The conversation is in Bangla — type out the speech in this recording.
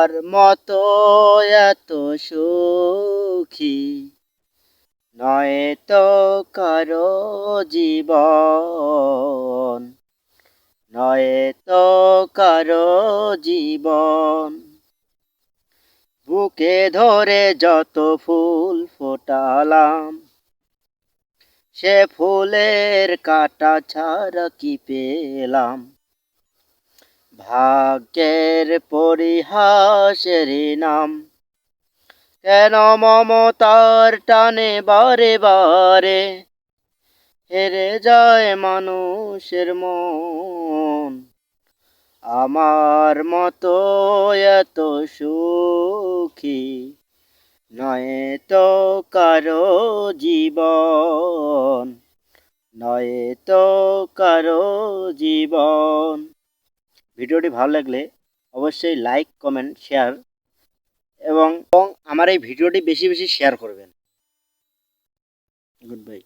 আমার মতো এত সুখী। নয় তো কারও জীবন। নয় তো কারও জীবন। বুকে ধরে যত ফুল ফোটালাম, সে ফুলের কাটা ছাড়া কি পেলাম? ভাগ্যের পরিহাসের নাম। কেন মমতার টানে বারে বারে হেরে যায় মানুষের মন? আমার মতো এত সুখী নয় তো কারও জীবন, নয় তো কারও জীবন। ভিডিওটি ভালো লাগলে অবশ্যই লাইক কমেন্ট শেয়ার এবং আমার এই ভিডিওটি বেশি বেশি শেয়ার করবেন। Good bye